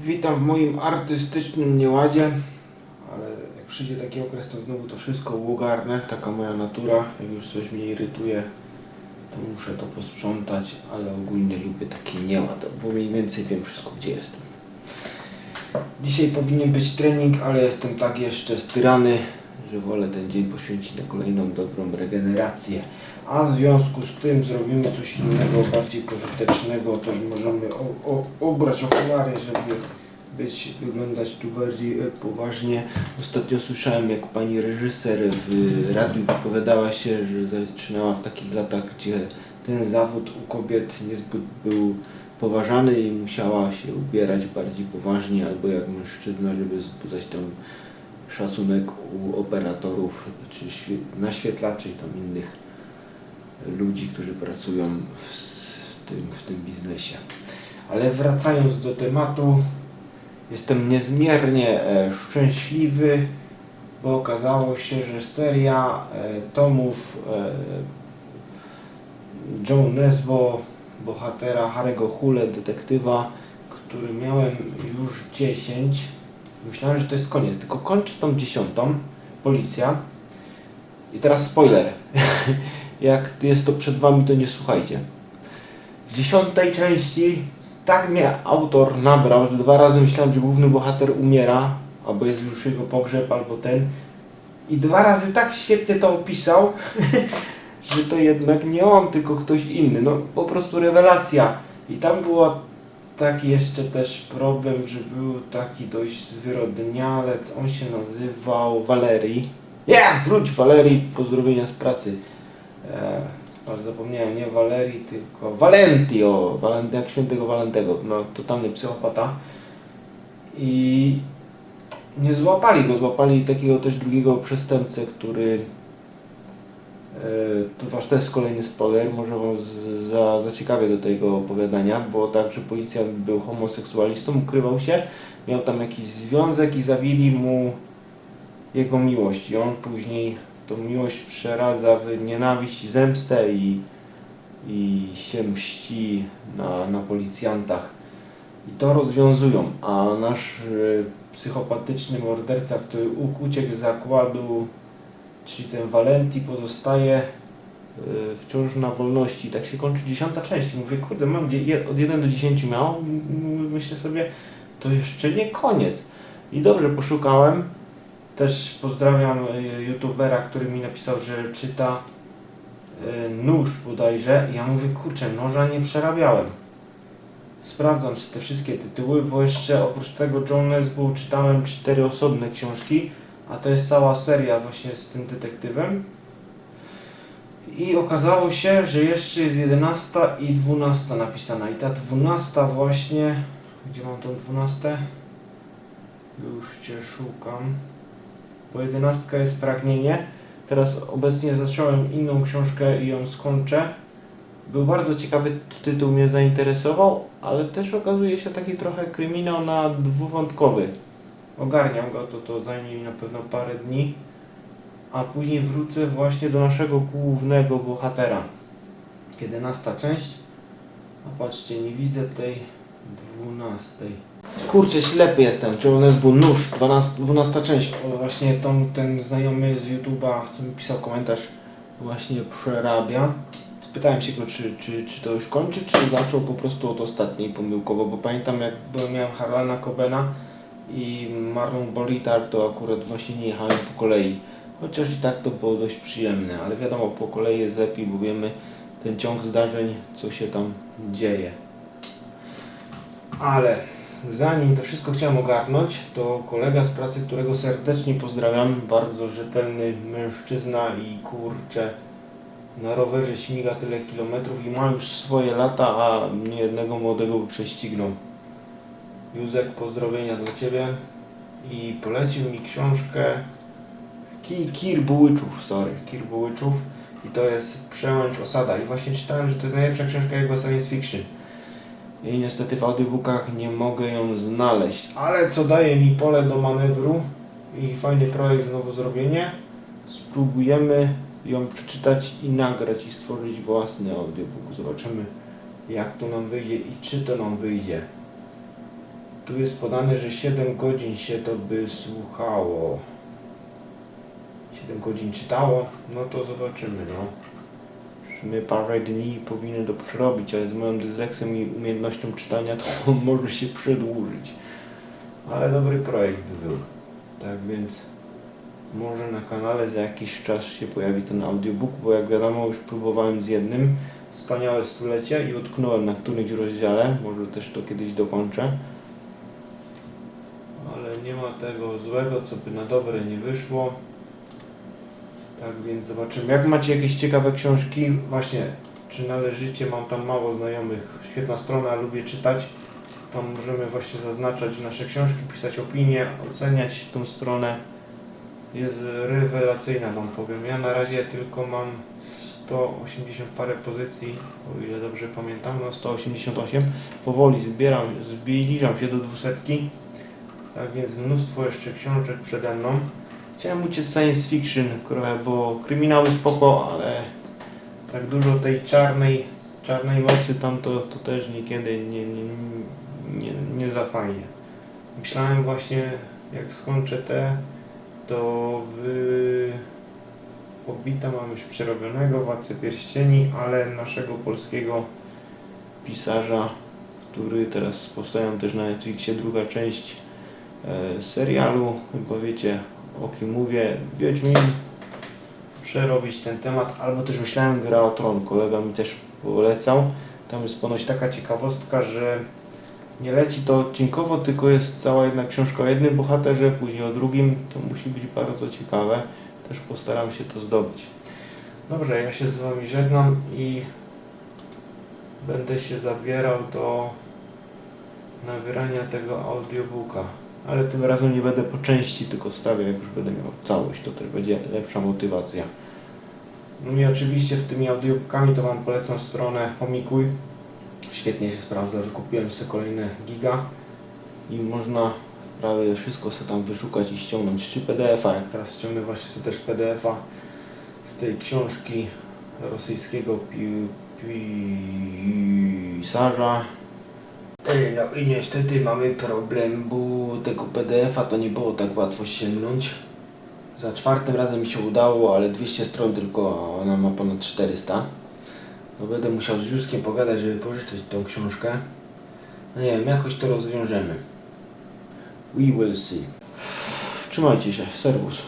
Witam w moim artystycznym nieładzie, ale jak przyjdzie taki okres, to znowu to wszystko uogarnę, taka moja natura. Jak już coś mnie irytuje, to muszę to posprzątać, ale ogólnie lubię taki nieład, bo mniej więcej wiem wszystko, gdzie jestem. Dzisiaj powinien być trening, ale jestem tak jeszcze styrany, że wolę ten dzień poświęcić na kolejną dobrą regenerację. A w związku z tym zrobimy coś innego, bardziej pożytecznego. Też możemy o, o, obrać okulary, żeby być, wyglądać tu bardziej e, poważnie. Ostatnio słyszałem, jak pani reżyser w radiu wypowiadała się, że zaczynała w takich latach, gdzie ten zawód u kobiet niezbyt był poważany i musiała się ubierać bardziej poważnie, albo jak mężczyzna, żeby wzbudzać tam szacunek u operatorów, czy świe- naświetlaczy i tam innych ludzi, którzy pracują w, tym, w tym biznesie. Ale wracając do tematu, jestem niezmiernie e, szczęśliwy, bo okazało się, że seria e, tomów e, Joe Nesbo, bohatera Harry'ego Hule, detektywa, który miałem już 10. Myślałem, że to jest koniec, tylko kończy tą dziesiątą, policja. I teraz spoiler. Jak jest to przed wami, to nie słuchajcie. W dziesiątej części tak mnie autor nabrał, że dwa razy myślałem, że główny bohater umiera, albo jest już jego pogrzeb, albo ten. I dwa razy tak świetnie to opisał, że to jednak nie on, tylko ktoś inny. No po prostu rewelacja. I tam było taki jeszcze też problem, że był taki dość zwyrodnialec. On się nazywał Walerii. Ja, wróć Walerii, pozdrowienia z pracy. E, zapomniałem, nie Walerii, tylko Valenti, o, Walenty, jak świętego Walentego, no totalny psychopata. I nie złapali go, złapali takiego też drugiego przestępcę, który e, tu wasz też kolejny spoiler, może was za, zaciekawię do tego opowiadania, bo także policjant był homoseksualistą, ukrywał się, miał tam jakiś związek i zabili mu jego miłość i on później tą miłość przeradza w nienawiść i zemstę i, i się mści na, na policjantach. I to rozwiązują, a nasz y, psychopatyczny morderca, który uciekł z zakładu, czyli ten Valenti pozostaje y, wciąż na wolności. Tak się kończy dziesiąta część. Mówię, kurde, mam od 1 do 10 miał. Myślę sobie, to jeszcze nie koniec. I dobrze poszukałem. Też pozdrawiam y, youtubera, który mi napisał, że czyta y, nóż bodajże. Ja mówię, kurczę, noża nie przerabiałem. Sprawdzam te wszystkie tytuły, bo jeszcze oprócz tego Jones był czytałem cztery osobne książki, a to jest cała seria właśnie z tym detektywem. I okazało się, że jeszcze jest 11 i 12 napisana. I ta 12 właśnie, gdzie mam tą 12? Już Cię szukam. Bo 11 jest pragnienie. Teraz obecnie zacząłem inną książkę i ją skończę. Był bardzo ciekawy tytuł, mnie zainteresował, ale też okazuje się taki trochę kryminał na dwuwątkowy. Ogarniam go, to, to zajmie mi na pewno parę dni. A później wrócę właśnie do naszego głównego bohatera. 11 część. A patrzcie, nie widzę tej 12. Kurczę, ślepy jestem. Jones był nóż, 12, 12 część. O, właśnie tą, ten znajomy z YouTube'a, co mi pisał komentarz, właśnie przerabia. Spytałem się go, czy, czy, czy to już kończy, czy zaczął po prostu od ostatniej pomyłkowo, bo pamiętam jak byłem, miałem Harlana Cobena i Marlon Bolitar, to akurat właśnie nie jechałem po kolei. Chociaż i tak to było dość przyjemne, ale wiadomo, po kolei jest lepiej, bo wiemy ten ciąg zdarzeń, co się tam dzieje. Ale zanim to wszystko chciałem ogarnąć, to kolega z pracy, którego serdecznie pozdrawiam, bardzo rzetelny mężczyzna i kurczę, na rowerze śmiga tyle kilometrów i ma już swoje lata, a mnie jednego młodego prześcignął. Józek, pozdrowienia dla Ciebie. I polecił mi książkę Ki Kir Bułyczów, sorry, Kir Bułyczów. I to jest Przełęcz Osada. I właśnie czytałem, że to jest najlepsza książka jego science fiction. I niestety w audiobookach nie mogę ją znaleźć, ale co daje mi pole do manewru i fajny projekt znowu zrobienie, spróbujemy ją przeczytać i nagrać i stworzyć własny audiobook. Zobaczymy jak to nam wyjdzie i czy to nam wyjdzie. Tu jest podane, że 7 godzin się to by słuchało. 7 godzin czytało, no to zobaczymy, no. W sumie parę dni powinien to przerobić, ale z moją dysleksją i umiejętnością czytania to może się przedłużyć. Ale dobry projekt by był. Tak więc może na kanale za jakiś czas się pojawi ten audiobook, bo jak wiadomo już próbowałem z jednym Wspaniałe stulecie i utknąłem na którymś rozdziale, może też to kiedyś dokończę. Nie ma tego złego, co by na dobre nie wyszło. Tak więc zobaczymy. Jak macie jakieś ciekawe książki, właśnie czy należycie, mam tam mało znajomych, świetna strona, lubię czytać. Tam możemy właśnie zaznaczać nasze książki, pisać opinie, oceniać tą stronę. Jest rewelacyjna, wam powiem. Ja na razie tylko mam 180 parę pozycji, o ile dobrze pamiętam, no 188. Powoli zbieram, zbliżam się do 200. Tak więc mnóstwo jeszcze książek przede mną. Chciałem uciec science fiction, trochę, bo kryminały spoko, ale tak dużo tej czarnej, czarnej mocy tam to, to też niekiedy nie, nie, nie, nie za fajnie. Myślałem właśnie, jak skończę te, to w Hobbita mam już przerobionego, Władcę Pierścieni, ale naszego polskiego pisarza, który teraz powstają też na Netflixie druga część serialu, chyba wiecie o kim mówię, Wiedźmin, przerobić ten temat, albo też myślałem Gra o Tron, kolega mi też polecał, tam jest ponoć taka ciekawostka, że nie leci to odcinkowo, tylko jest cała jedna książka o jednym bohaterze, później o drugim, to musi być bardzo ciekawe, też postaram się to zdobyć. Dobrze, ja się z Wami żegnam i będę się zabierał do nagrania tego audiobooka. Ale tym razem nie będę po części, tylko wstawię, jak już będę miał całość, to też będzie lepsza motywacja. No i oczywiście z tymi audiobookami to Wam polecam stronę Homikuj. Świetnie się sprawdza, wykupiłem sobie kolejne giga i można prawie wszystko sobie tam wyszukać i ściągnąć, czy PDF-a, jak teraz ściągnę właśnie sobie też PDF-a z tej książki rosyjskiego pi- pisarza. Ej, No i niestety mamy problem, bo tego PDF-a to nie było tak łatwo sięgnąć. Za czwartym razem mi się udało, ale 200 stron tylko, ona ma ponad 400. No będę musiał z Józkiem pogadać, żeby pożyczyć tą książkę. No nie wiem, jakoś to rozwiążemy. We will see. Trzymajcie się, serwus.